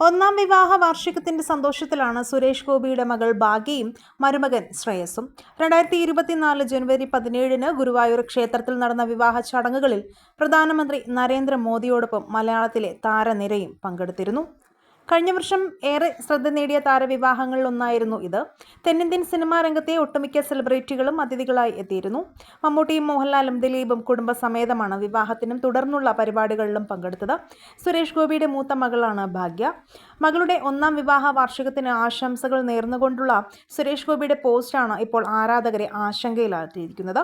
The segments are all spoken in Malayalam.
ഒന്നാം വിവാഹ വാർഷികത്തിന്റെ സന്തോഷത്തിലാണ് സുരേഷ് ഗോപിയുടെ മകൾ ഭാഗ്യയും മരുമകൻ ശ്രേയസും രണ്ടായിരത്തി ഇരുപത്തിനാല് ജനുവരി പതിനേഴിന് ഗുരുവായൂർ ക്ഷേത്രത്തിൽ നടന്ന വിവാഹ ചടങ്ങുകളിൽ പ്രധാനമന്ത്രി നരേന്ദ്രമോദിയോടൊപ്പം മലയാളത്തിലെ താരനിരയും പങ്കെടുത്തിരുന്നു. കഴിഞ്ഞ വർഷം ഏറെ ശ്രദ്ധ നേടിയ താരവിവാഹങ്ങളിൽ ഒന്നായിരുന്നു ഇത്. തെന്നിന്ത്യൻ സിനിമാ രംഗത്തെ ഒട്ടുമിക്ക സെലിബ്രിറ്റികളും അതിഥികളായി എത്തിയിരുന്നു. മമ്മൂട്ടിയും മോഹൻലാലും ദിലീപും കുടുംബസമേതമാണ് വിവാഹത്തിനും തുടർന്നുള്ള പരിപാടികളിലും പങ്കെടുത്തത്. സുരേഷ് ഗോപിയുടെ മൂത്ത മകളാണ് ഭാഗ്യ. മകളുടെ ഒന്നാം വിവാഹ വാർഷികത്തിന് ആശംസകൾ നേർന്നുകൊണ്ടുള്ള സുരേഷ് ഗോപിയുടെ പോസ്റ്റാണ് ഇപ്പോൾ ആരാധകരെ ആശങ്കയിലാക്കിയിരിക്കുന്നത്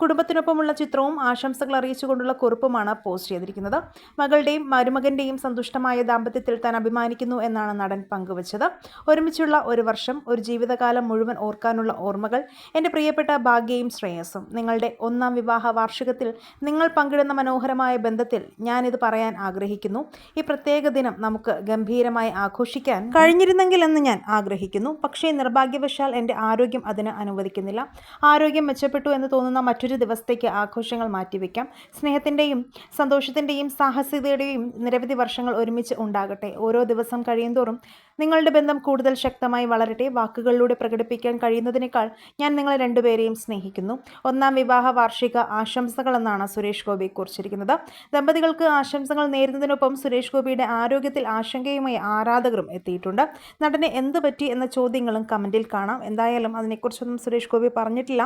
കുടുംബത്തിനൊപ്പമുള്ള ചിത്രവും ആശംസകൾ അറിയിച്ചുകൊണ്ടുള്ള കുറിപ്പുമാണ് പോസ്റ്റ് ചെയ്തിരിക്കുന്നത്. മകളുടെയും മരുമകന്റെയും സന്തുഷ്ടമായ ദാമ്പത്യത്തിൽ താൻ അഭിമാനിക്കുന്നു എന്നാണ് നടൻ പങ്കുവച്ചത്. ഒരുമിച്ചുള്ള ഒരു വർഷം ഒരു ജീവിതകാലം മുഴുവൻ ഓർക്കാനുള്ള ഓർമ്മകൾ എന്റെ പ്രിയപ്പെട്ട ഭാഗ്യയും ശ്രേയസ്സും. നിങ്ങളുടെ ഒന്നാം വിവാഹ വാർഷികത്തിൽ നിങ്ങൾ പങ്കിടുന്ന മനോഹരമായ ബന്ധത്തിൽ ഞാനിത് പറയാൻ ആഗ്രഹിക്കുന്നു. ഈ പ്രത്യേക ദിനം നമുക്ക് ഗംഭീരമായി ആഘോഷിക്കാൻ കഴിഞ്ഞിരുന്നെങ്കിൽ എന്ന് ഞാൻ ആഗ്രഹിക്കുന്നു. പക്ഷേ നിർഭാഗ്യവശാൽ എന്റെ ആരോഗ്യം അതിന് അനുവദിക്കുന്നില്ല. ആരോഗ്യം മെച്ചപ്പെട്ടു എന്ന് തോന്നുന്ന മറ്റൊരു ദിവസത്തേക്ക് ആഘോഷങ്ങൾ മാറ്റിവെക്കാം. സ്നേഹത്തിന്റെയും സന്തോഷത്തിന്റെയും സാഹസികതയുടെയും നിരവധി വർഷങ്ങൾ ഒരുമിച്ച് ഉണ്ടാകട്ടെ. ഓരോ ദിവസം കഴിയുന്തോറും നിങ്ങളുടെ ബന്ധം കൂടുതൽ ശക്തമായി വളരട്ടെ. വാക്കുകളിലൂടെ പ്രകടിപ്പിക്കാൻ കഴിയുന്നതിനേക്കാൾ ഞാൻ നിങ്ങളെ രണ്ടുപേരെയും സ്നേഹിക്കുന്നു. ഒന്നാം വിവാഹ വാർഷിക ആശംസകൾ എന്നാണ് സുരേഷ് ഗോപി കുറിച്ചിരിക്കുന്നത്. ദമ്പതികൾക്ക് ആശംസകൾ നേരുന്നതിനൊപ്പം സുരേഷ് ഗോപിയുടെ ആരോഗ്യത്തിൽ ആശങ്കയുമായി ആരാധകരും എത്തിയിട്ടുണ്ട്. നടനെ എന്ത് പറ്റി എന്ന ചോദ്യങ്ങളും കമന്റിൽ കാണാം. എന്തായാലും അതിനെക്കുറിച്ചൊന്നും സുരേഷ് ഗോപി പറഞ്ഞിട്ടില്ല.